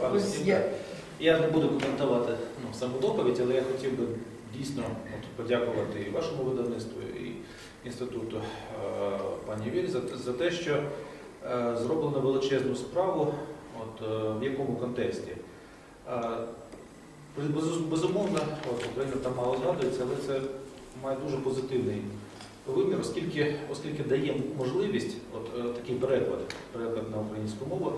Пане ось Стів, є. Я не буду коментувати ну, саму доповідь, але я хотів би дійсно от, подякувати і вашому видавництву, і інституту е, пані Вірі за, те- за те, що е, зроблено величезну справу, от, е, в якому контексті. Е, без- безумовно, от, Україна там мало згадується, але це має дуже позитивний вимір, оскільки, оскільки дає можливість, от е, такий переклад, переклад на українську мову,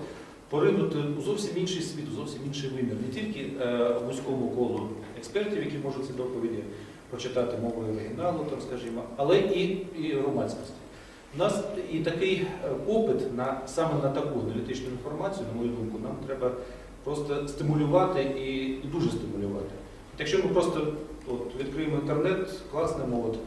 поринути у зовсім інший світ, у зовсім інший вимір. Не тільки е, вузькому колу експертів, які можуть ці доповіді прочитати мовою оригіналу, там, скажімо, але і, і громадськості. У нас і такий е, попит на саме на таку аналітичну інформацію, на мою думку, нам треба просто стимулювати і, і дуже стимулювати. Якщо ми просто от, відкриємо інтернет, класнемо, от, от,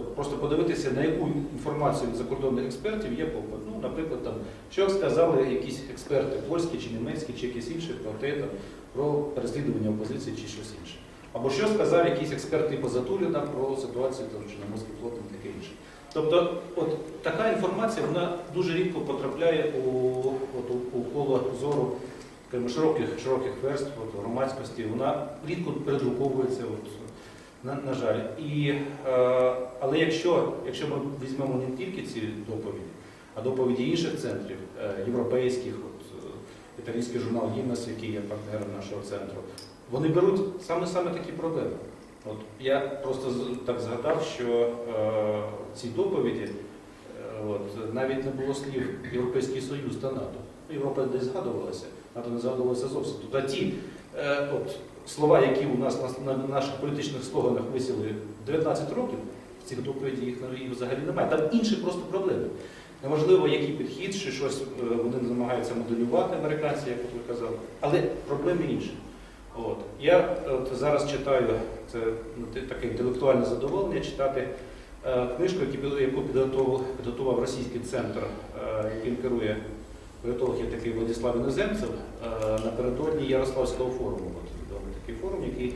просто подивитися, на яку інформацію закордонних експертів є попит. Ну, наприклад, там, що сказали якісь експерти польські чи німецькі, чи якісь інші про те, там, про переслідування опозиції чи щось інше. Або що сказав якийсь експерт типу Затуліна про ситуацію там, Чорноморський флот і таке інше. Тобто, от така інформація вона дуже рідко потрапляє у, от, у коло зору широких, широких верств от, громадськості, вона рідко передруковується, от, на, на жаль. І, е, але якщо, якщо ми візьмемо не тільки ці доповіді, а доповіді інших центрів, е, європейських, от, е, італійський журнал Гімнас, який є партнером нашого центру, вони беруть саме саме такі проблеми. От я просто так згадав, що е, ці доповіді, е, от, навіть не було слів Європейський Союз та НАТО. Європа десь згадувалася, НАТО не згадувалося зовсім. Тобто ті е, от, слова, які у нас на, на наших політичних слоганах висіли 19 років, в цих доповіді їх, взагалі немає. Там інші просто проблеми. Неможливо, який підхід, чи щось е, вони намагаються моделювати американці, як ви казали, але проблеми інші. От. Я от зараз читаю, це ну, таке інтелектуальне задоволення читати е, книжку, яку підготував, підготував російський центр, е, керує політолог такий Владислав Іноземцев, е, напередодні Ярославського форуму. От, такий форум, який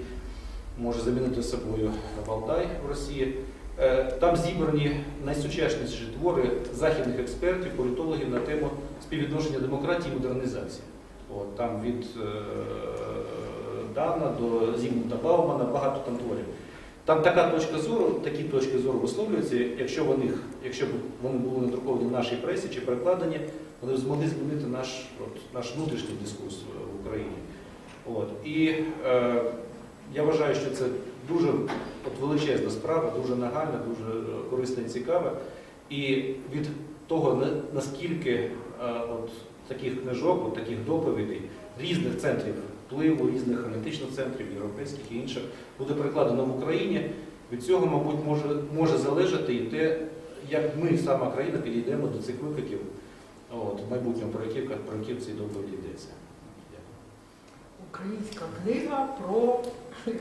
може замінити собою Валдай в Росії. Е, Там зібрані найсучасніші твори західних експертів, політологів на тему співвідношення демократії і модернізації. От, там від е, Дана до Зігмунда Баумана багато там творів. Там така точка зору, такі точки зору висловлюються, якщо вони, якщо б вони були надруковані в нашій пресі чи перекладені, вони б змогли змінити наш, от, наш внутрішній дискурс в Україні. От. І е, я вважаю, що це дуже от, величезна справа, дуже нагальна, дуже е, корисна і цікава. І від того, наскільки е, от, таких книжок, от, таких доповідей різних центрів впливу, різних аналітичних центрів, європейських і інших, буде перекладено в Україні, від цього, мабуть, може, може залежати і те, як ми, сама країна, підійдемо до цих викликів от, в майбутньому, про які, про які в цій доповіді йдеться. Українська книга про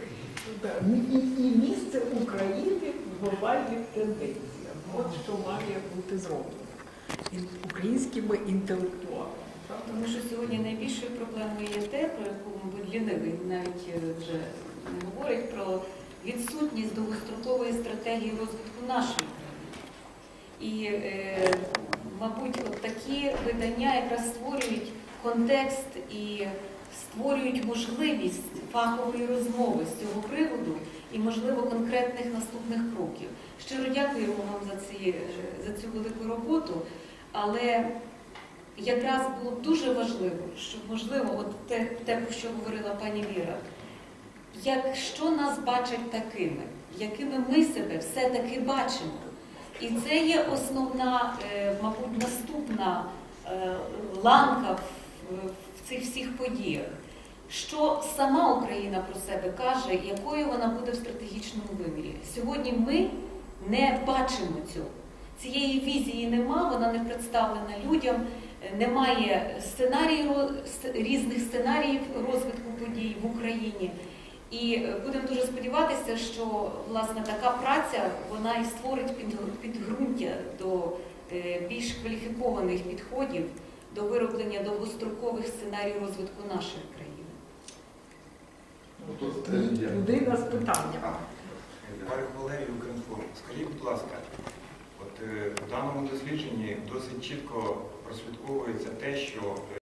місце України в глобальних тенденціях. От що має бути зроблено українськими інтелектуалами. Тому що сьогодні найбільшою проблемою є те, про яку, мабуть, лінивий навіть е, вже не говорить про відсутність довгострокової стратегії розвитку нашої країни. І, е, мабуть, от такі видання якраз створюють контекст і створюють можливість фахової розмови з цього приводу і, можливо, конкретних наступних кроків. Щиро дякуємо вам за, ці, е, за цю велику роботу, але якраз було дуже важливо, щоб можливо, от те, те, про що говорила пані Віра, якщо нас бачать такими, якими ми себе все-таки бачимо. І це є основна, е, мабуть, наступна е, ланка в, цих всіх подіях. Що сама Україна про себе каже, якою вона буде в стратегічному вимірі. Сьогодні ми не бачимо цього. Цієї візії нема, вона не представлена людям, немає сценарію, різних сценаріїв розвитку подій в Україні. І е, будемо дуже сподіватися, що власне така праця вона і створить підґрунтя до е, більш кваліфікованих підходів до вироблення довгострокових сценаріїв розвитку нашої країни. Е, Людина з питанням. Марик Валерій Укрінформ. Скажіть, будь ласка, от е, в даному дослідженні досить чітко прослідковується те, що